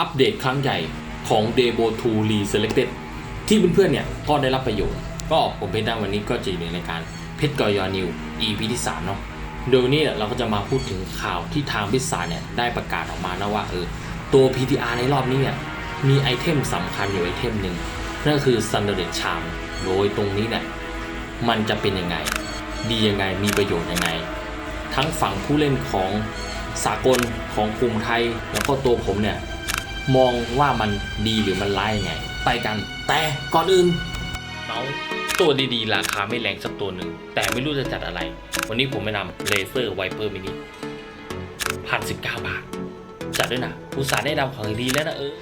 อัปเดตครั้งใหญ่ของ d e b o 2 Reselected ที่เพื่อนๆเนี่ยก็ได้รับประโยชน์ ก็ผมเพชรด้าวันนี้ก็จะอยู่ในรายการเพชรกอยอนิว EP ที่ 3 เนาะโดยวันนี้เราก็จะมาพูดถึงข่าวที่ทางพิศาเนี่ยได้ประกาศออกมานะว่าเออตัว PTR ในรอบนี้เนี่ยมีไอเทมสำคัญอยู่ไอเทมหนึ่งนั่นก็คือ Sundered Charm โดยตรงนี้เนี่ยมันจะเป็นยังไง ดียังไงมีประโยชน์ยังไง ทั้งฝั่งผู้เล่นของสากลของกลุ่มไทย แล้วก็ตัวผมเนี่ย มองว่ามันดีหรือมันร้ายยังไงไปกัน แต่ก่อนอื่นเมาส์ตัวดีๆ ราคาไม่แรงสักตัวหนึ่ง แต่ไม่รู้จะจัดอะไร วันนี้ผมแนะนำเลเซอร์ไวเปอร์มินิพันสิบเก้าบาท จัดด้วยนะอุตส่าห์ได้ดำของดีแล้วนะเออ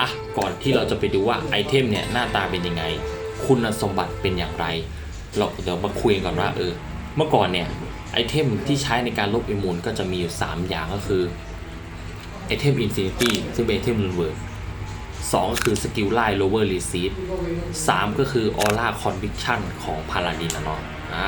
อะก่อนที่เราจะไปดูว่าไอเทมเนี่ยหน้าตาเป็นยังไง คุณสมบัติเป็นอย่างไร เราเดี๋ยวมาคุยกันก่อนว่าเออ เมื่อก่อนเนี่ยไอเทมที่ใช้ในการลบอิมูนก็จะมีอยู่ 3 อย่างก็คือไอเทมอินฟินิตี้ซึ่งเป็นไอเทมรุนเวิร์สองก็คือสกิลไล่โลเวอร์รีซีดสามก็คือออร่าคอนวิคชั่นของพาราดินนะเนาะอ่า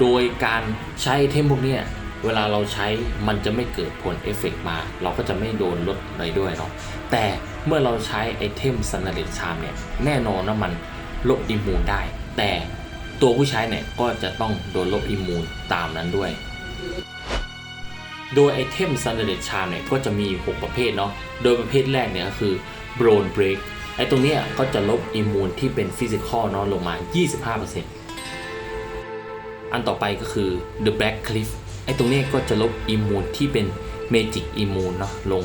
โดยการใช้ไอเทมพวกเนี้ยเวลาเราใช้มันจะไม่เกิดผลเอฟเฟกต์มา เราก็จะไม่โดนลดอะไรด้วยเนาะแต่เมื่อเราใช้ไอเทมซันนาเดชามเนี่ย แน่นอนว่ามันลบอิมมูนได้ แต่ ตัวผู้ใช้เนี่ยก็จะต้องโดนลบอิมมูนตามนั้นด้วย โดยไอเทมซันเดชามเนี่ยก็จะมี 6 ประเภทเนาะ โดยประเภทแรกเนี่ยก็คือ b r o n Break ไอตรงเนี้ยก็จะลบอิมมูนที่เป็นฟิสิกอลเนาะลงมา 25%อันต่อไปก็คือ The Black Cliff ไอตรงเนี้ยก็จะลบอิมมูนที่เป็นเมจิกอิมมูนเนาะลง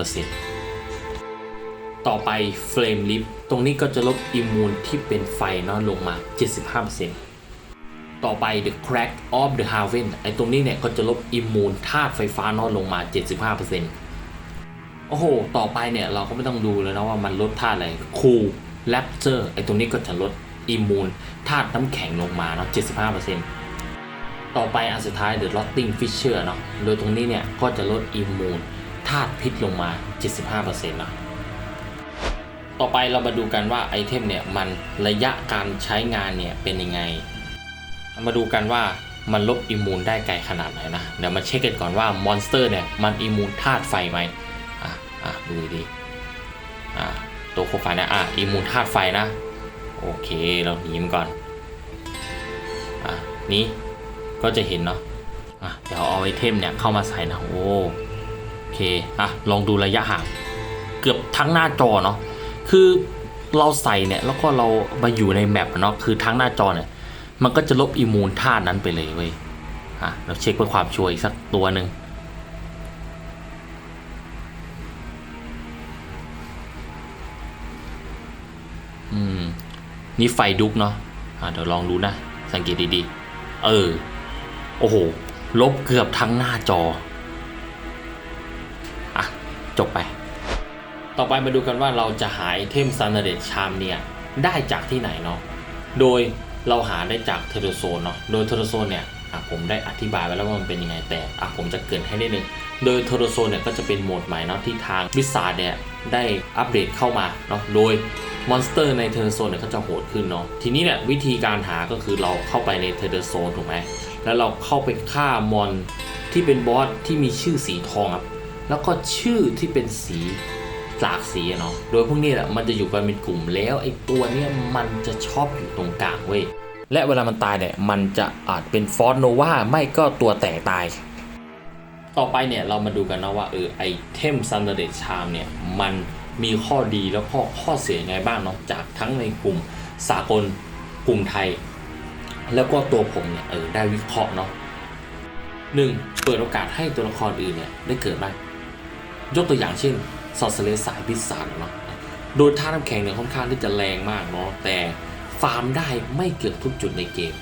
50% ต่อไป Flame Lift ตรงนี้ก็จะลบอิมมูนที่เป็นไฟเนาะลงมา 75%ต่อไป The Crack of the Haven ไอตรงนี้เนี่ยก็จะลบอิมมูนธาตุไฟฟ้าเนาะลงมา 75%โอ้โห ต่อไปเนี่ยเราก็ไม่ต้องดูเลยนะว่ามันลดธาตุอะไร Cool Rapture ไอตรงนี้ก็จะลดอิมมูนธาตุน้ำแข็งลงมาเนาะ 75%ต่อไปอันสุดท้าย The Rotting Fisher เนาะ โดยตรงนี้เนี่ยก็จะลดอิมมูนธาตุพิษลงมา 75%เนาะ ต่อไปเรามาดูกันว่าไอเทมเนี่ยมันระยะการใช้งานเนี่ยเป็นยังไง มาดูกันว่ามันลบอิมูนได้ไกลขนาดไหนนะ เดี๋ยวมาเช็คกันก่อนว่ามอนสเตอร์เนี่ยมันอิมูนธาตุไฟไหมอะอะดูดีอะตัวโคไฟนะอะอิมูนธาตุไฟนะ โอเคเราหนีมันก่อนอะนี้ก็จะเห็นเนาะอะเดี๋ยวเอาไอเทมเนี่ยเข้ามาใส่นะโอ้โอเคอะลองดูระยะห่างเกือบทั้งหน้าจอเนาะ คือเราใส่เนี่ยแล้วก็เรามาอยู่ในแมปเนาะคือทั้งหน้าจอเนี่ย มันก็จะลบอิมูนธาตุนั้นไปเลยเว้ยอะเราเช็คเพื่อความชัวร์อีกสักตัวหนึ่งอืม นี่ไฟดุกเนาะอะเดี๋ยวลองดูนะ สังเกตดีๆ เออ โอ้โห ลบเกือบทั้งหน้าจอ อะ จบไป ต่อไปมาดูกันว่าเราจะหาไอเทมซันเดตชามเนี่ยได้จากที่ไหนเนาะ โดยเราหาได้จากเทอร์โซนเนาะ โดยเทอร์โซนเนี่ยอะผมได้อธิบายไว้แล้วว่ามันเป็นยังไงแต่อะผมจะเกินให้ได้หนึ่งโดยเทอร์โซนเนี่ยก็จะเป็นโหมดใหม่เนาะที่ทางวิสาเนี่ยได้อัปเดตเข้ามาเนาะ โดยมอนสเตอร์ในเทอร์โซนเนี่ยก็จะโหดขึ้นเนาะ ทีนี้เนี่ยวิธีการหาก็คือเราเข้าไปในเทอร์โซนถูกไหม แล้วเราเข้าไปฆ่ามอนที่เป็นบอสที่มีชื่อสีทองครับ แล้วก็ชื่อที่เป็นสี หลากสีเนาะ โดยพวกนี้แหละมันจะอยู่กันเป็นกลุ่มแล้วไอ้ตัวเนี้ยมันจะชอบอยู่ตรงกลางเว้ย และเวลามันตายเนี่ยมันจะอาจเป็นฟอสโนวาไม่ก็ตัวแตกตาย ต่อไปเนี่ยเรามาดูกันนะว่าเออไอเทมซันเดตชามเนี่ยมันมีข้อดีแล้วก็ข้อเสียยังไงบ้างเนาะจากทั้งในกลุ่มสากลกลุ่มไทย แล้วก็ตัวผมเนี่ยเออได้วิเคราะห์เนาะหนึ่งเปิดโอกาสให้ตัวละครอื่นเนี่ยได้เกิดบ้างยกตัวอย่างเช่น ซอสเลสสายพิศสารเนาะโดยท่าน้ำแข็งเนี่ยค่อนข้างที่จะแรงมากเนาะแต่ฟาร์มได้ไม่เกือบทุกจุดในเกม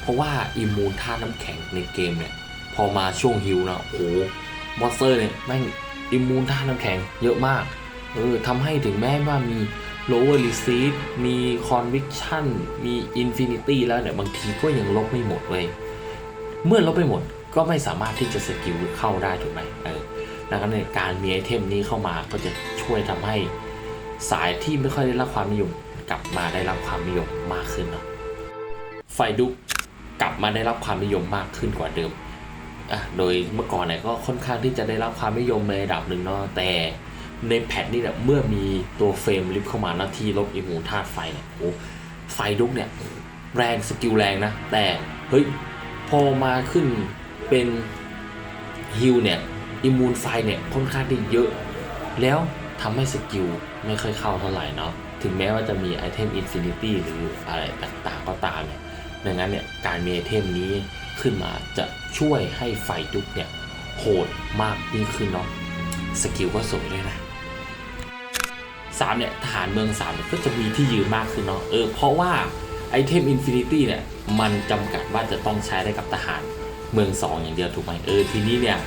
เพราะว่าอิมูนท่าน้ำแข็งในเกมเนี่ยพอมาช่วงฮิวนะโอ้โหมอนสเตอร์เนี่ยแม่งอิมมูนท่าน้ำแข็งเยอะมากเออทำให้ถึงแม้ว่ามี lower receipt มี conviction มี infinity แล้วเนี่ย บางทีก็ยังลบไม่หมดเว้ย เมื่อลบไม่หมดก็ไม่สามารถที่จะสกิลเข้าได้ถูกไหมเออ ดังนั้นเนี่ยการมีไอเทมนี้เข้ามาก็จะช่วยทำให้สายที่ไม่ค่อยได้รับความนิยมกลับมาได้รับความนิยมมากขึ้นเนาะไฟดุกกลับมาได้รับความนิยมมากขึ้นกว่าเดิมอะโดยเมื่อก่อนเนี่ยก็ค่อนข้างที่จะได้รับความนิยมในระดับหนึ่งเนาะแต่ในแพทนี่เนี่ยเมื่อมีตัวเฟรมลิฟต์เข้ามาหน้าที่ลบอิมูธาตุไฟเนี่ยโอ้ไฟดุกเนี่ยแรงสกิลแรงนะ แต่เฮ้ยพอมาขึ้นเป็นฮิลเนี่ย อิมูนไฟเนี่ยค่อนข้างที่เยอะ แล้วทำให้สกิลไม่ค่อยเข้าเท่าไหร่เนาะถึงแม้ว่าจะมีไอเทมอินฟินิตี้หรืออะไรต่างๆก็ตามเนี่ยดังนั้นเนี่ยการมีไอเทมนี้ขึ้นมาจะช่วยให้ไฟดุกเนี่ยโหดมากยิ่งขึ้นเนาะสกิลก็สวยด้วยนะสามเนี่ยทหารเมืองสามเนี่ยก็จะมีที่ยืนมากขึ้นเนาะเออเพราะว่าไอเทมอินฟินิตี้เนี่ยมันจำกัดว่าจะต้องใช้ได้กับทหารเมืองสองอย่างเดียวถูกไหมเออทีนี้เนี่ย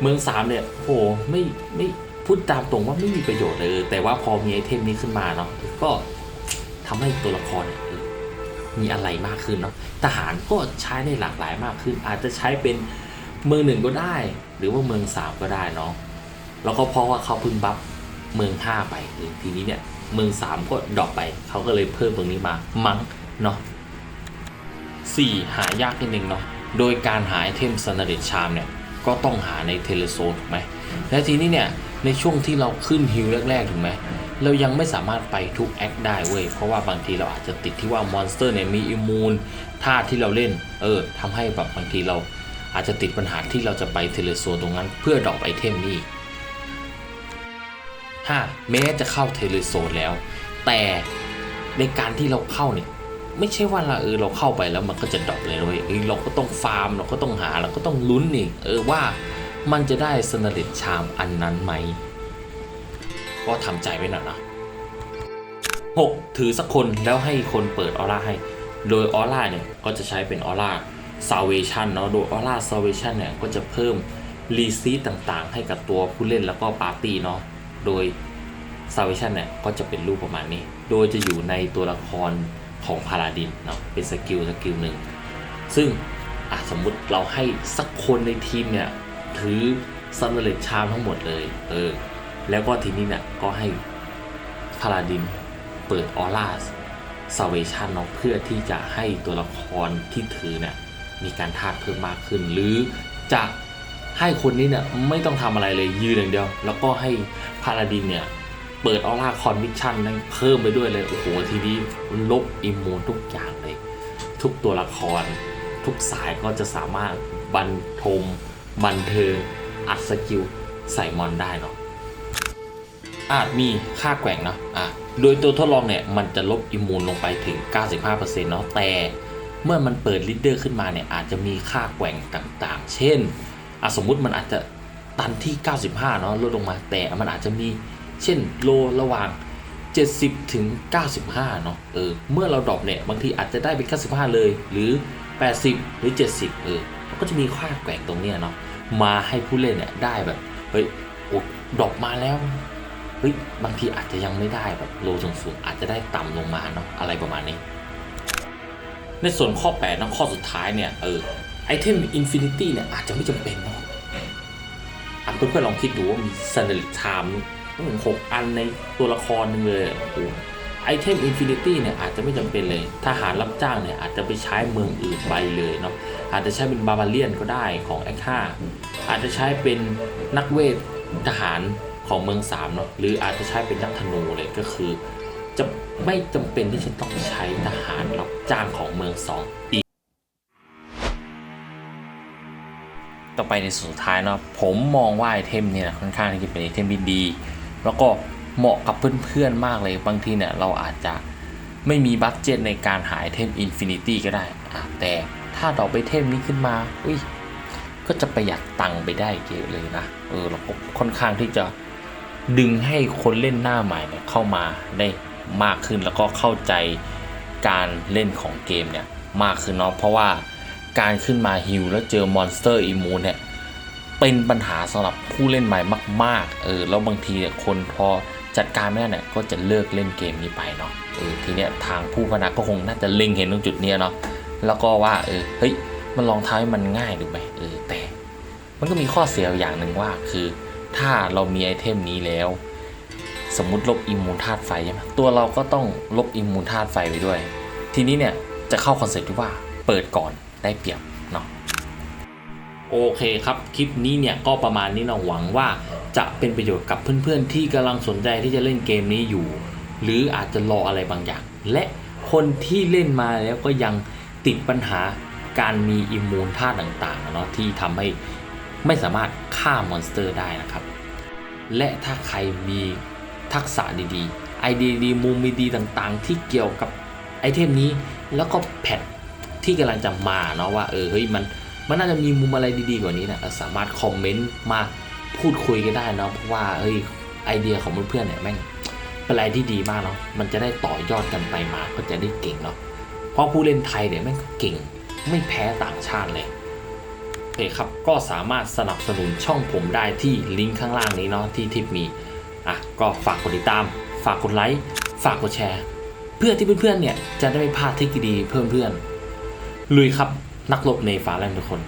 เมืองสามเนี่ยโหไม่ไม่พูดตามตรงว่าไม่มีประโยชน์เลย แต่ว่าพอมีไอเทมนี้ขึ้นมาเนาะก็ทำให้ตัวละครเนี่ยมีอะไรมากขึ้นเนาะทหารก็ใช้ได้หลากหลายมากขึ้น อาจจะใช้เป็นเมืองหนึ่งก็ได้ หรือว่าเมืองสามก็ได้เนาะแล้วก็เพราะว่าเขาพึ่งบัฟเมืองห้าไปเออทีนี้เนี่ยเมืองสามก็ดรอปไป เขาก็เลยเพิ่มตรงนี้มามั้งเนาะสี่หายากนิดนึงเนาะโดยการหาไอเทมซันเดตชามเนี่ย ก็ต้องหาในเทเลโซนถูกไหมและทีนี้เนี่ยในช่วงที่เราขึ้นฮิลแรกๆถูกไหมเรายังไม่สามารถไปทุกแอคได้เว้ย เพราะว่าบางทีเราอาจจะติดที่ว่ามอนสเตอร์เนี่ยมีอิมูนท่าที่เราเล่น เออทำให้แบบบางทีเราอาจจะติดปัญหาที่เราจะไปเทเลโซนตรงนั้นเพื่อดรอปไอเทมนี้ 5. แม้จะเข้าเทเลโซนแล้ว แต่ในการที่เราเข้าเนี่ย ไม่ใช่ว่าเราเออเราเข้าไปแล้วมันก็จะดรอปเลยเว้ยเออเราก็ต้องฟาร์มเราก็ต้องหาเราก็ต้องลุ้นอีกเออว่ามันจะได้สนเดตชามอันนั้นไหมก็ทำใจไว้หน่อยนะ 6. ถือสักคนแล้วให้คนเปิดออร่าให้ โดยออร่าเนี่ยก็จะใช้เป็นออร่า salvation เนาะโดยออร่า salvation เนี่ยก็จะเพิ่มรีซีต่างๆ ให้กับตัวผู้เล่นแล้วก็ปาร์ตี้เนาะโดย salvation เนี่ยก็จะเป็นรูปประมาณนี้ โดยจะอยู่ในตัวละคร ของพาราดินเนาะเป็นสกิลสกิลหนึ่งซึ่งสมมุติเราให้สักคนในทีมเนี่ยถือซัมเบลชามทั้งหมดเลยเออแล้วก็ทีนี้เนี่ยก็ให้พาราดินเปิดออร่า salvation เนาะเพื่อที่จะให้ตัวละครที่ถือเนี่ยมีการธาตุเพิ่มมากขึ้น หรือจะให้คนนี้เนี่ยไม่ต้องทำอะไรเลยยืนอย่างเดียว แล้วก็ให้พาราดินเนี่ย เปิดออร่าคอนวิชชั่นนั้นเพิ่มไปด้วยเลย โอ้โห ทีนี้ลบอิมมูนทุกอย่างเลย ทุกตัวละคร ทุกสายก็จะสามารถบันทม บันเทิงอัดสกิลใส่มอนได้เนาะอาจมีค่าแกว่งเนาะอะโดยตัวทดลองเนี่ย มันจะลบอิมมูนลงไปถึง 95%เนาะแต่เมื่อมันเปิดลิดเดอร์ขึ้นมาเนี่ย อาจจะมีค่าแกว่งต่างๆ เช่นอสมมุติมันอาจจะตันที่ 95 เนาะลดลงมาแต่มันอาจจะมี เช่นโลระหว่าง 70 ถึง 95 เนาะเออเมื่อเราดรอปเนี่ย บางทีอาจจะได้เป็น 95 เลยหรือ 80 หรือ 70 เออก็จะมีค่าแกว่งตรงเนี้ยเนาะมาให้ผู้เล่นเนี่ยได้แบบเฮ้ยโอ้ดรอปมาแล้วเฮ้ยบางทีอาจจะยังไม่ได้แบบโลสูงๆอาจจะได้ต่ำลงมาเนาะอะไรประมาณนี้ ในส่วนข้อ8นะข้อสุดท้ายเนี่ยเออไอเทมอินฟินิตี้เนี่ยอาจจะไม่จำเป็นเนาะอะเพื่อนๆลองคิดดูว่ามีซันเดลิชาม หกอันในตัวละครหนึ่งเลยโอ้โหไอเทมอินฟินิตี้เนี่ยอาจจะไม่จำเป็นเลยทหารรับจ้างเนี่ยอาจจะไปใช้เมืองอื่นไปเลยเนาะอาจจะใช้เป็นบาบาเลียนก็ได้ของแอคห้าอาจจะใช้เป็นนักเวททหารของเมืองสามเนาะหรืออาจจะใช้เป็นนักธนูเลยก็คือ จะไม่จำเป็นที่จะต้องใช้ทหารรับจ้างของเมืองสองอีก ต่อไปในส่วนสุดท้ายเนาะผมมองว่าไอเทมเนี่ยค่อนข้างที่จะเป็นไอเทมที่ดี แล้วก็เหมาะกับเพื่อนๆมากเลยบางทีเนี่ยเราอาจจะไม่มีบัตเจ็ตในการหาไอเทมอินฟินิตี้ก็ได้แต่ถ้าเราไปเทมนี้ขึ้นมาอุ้ยก็จะประหยัดตังค์ไปได้เยอะเลยนะเออเราก็ค่อนข้างที่จะดึงให้คนเล่นหน้าใหม่เนี่ยเข้ามาได้มากขึ้นแล้วก็เข้าใจการเล่นของเกมเนี่ยมากขึ้นเนาะเพราะว่าการขึ้นมาฮิลแล้วเจอมอนสเตอร์อิมูนเนี่ย เป็นปัญหาสำหรับผู้เล่นใหม่มาก ๆ เออ แล้วบางทีคนพอจัดการไม่ได้เนี่ยก็จะเลิกเล่นเกมนี้ไปเนาะ เออ ทีเนี้ยทางผู้พัฒนาก็คงน่าจะเล็งเห็นตรงจุดเนี้ยเนาะ แล้วก็ว่า เออ เฮ้ย มันลองทำให้มันง่ายดูไหมเออ แต่ มันก็มีข้อเสียอย่างหนึ่งว่า คือ ถ้าเรามีไอเทมนี้แล้ว สมมุติลบอิมมูนธาตุไฟใช่ไหมตัวเราก็ต้องลบอิมมูนธาตุไฟไปด้วย ทีนี้เนี่ยจะเข้าคอนเซ็ปต์ที่ว่า เปิดก่อนได้เปรียบเนาะ โอเคครับ คลิปนี้เนี่ยก็ประมาณนี้เนาะหวังว่าจะเป็นประโยชน์กับเพื่อนๆ ที่กำลังสนใจที่จะเล่นเกมนี้อยู่ หรืออาจจะรออะไรบางอย่าง และคนที่เล่นมาแล้วก็ยังติดปัญหาการมีอิมมูนท่าต่างๆเนาะที่ทำให้ไม่สามารถฆ่ามอนสเตอร์ได้นะครับ และถ้าใครมีทักษะดีๆ ไอเดียดีมุมดีต่างๆ ที่เกี่ยวกับไอเทมนี้แล้วก็แพทที่กำลังจะมาเนาะว่าเออเฮ้ยมัน มันน่าจะมีมุมอะไรดีๆกว่านี้นะสามารถคอมเมนต์มาพูดคุยกันได้เนาะเพราะว่าเฮ้ยไอเดียของเพื่อนๆเนี่ยแม่งเป็นอะไรที่ดีมากเนาะมันจะได้ต่อยอดกันไปมาก็จะได้เก่งเนาะเพราะผู้เล่นไทยเนี่ยแม่งเก่งไม่แพ้ต่างชาติเลยโอเคครับก็สามารถสนับสนุนช่องผมได้ที่ลิงก์ข้างล่างนี้เนาะที่ทิปมีอะก็ฝากกดติดตาม ฝากกดไลค์ฝากกดแชร์ เพื่อที่เพื่อนๆเนี่ยจะได้ไม่พลาดเทคนิคดีเพิ่มเพื่อนลุยครับ นักรบในฟ้าแลนด์ทุกคน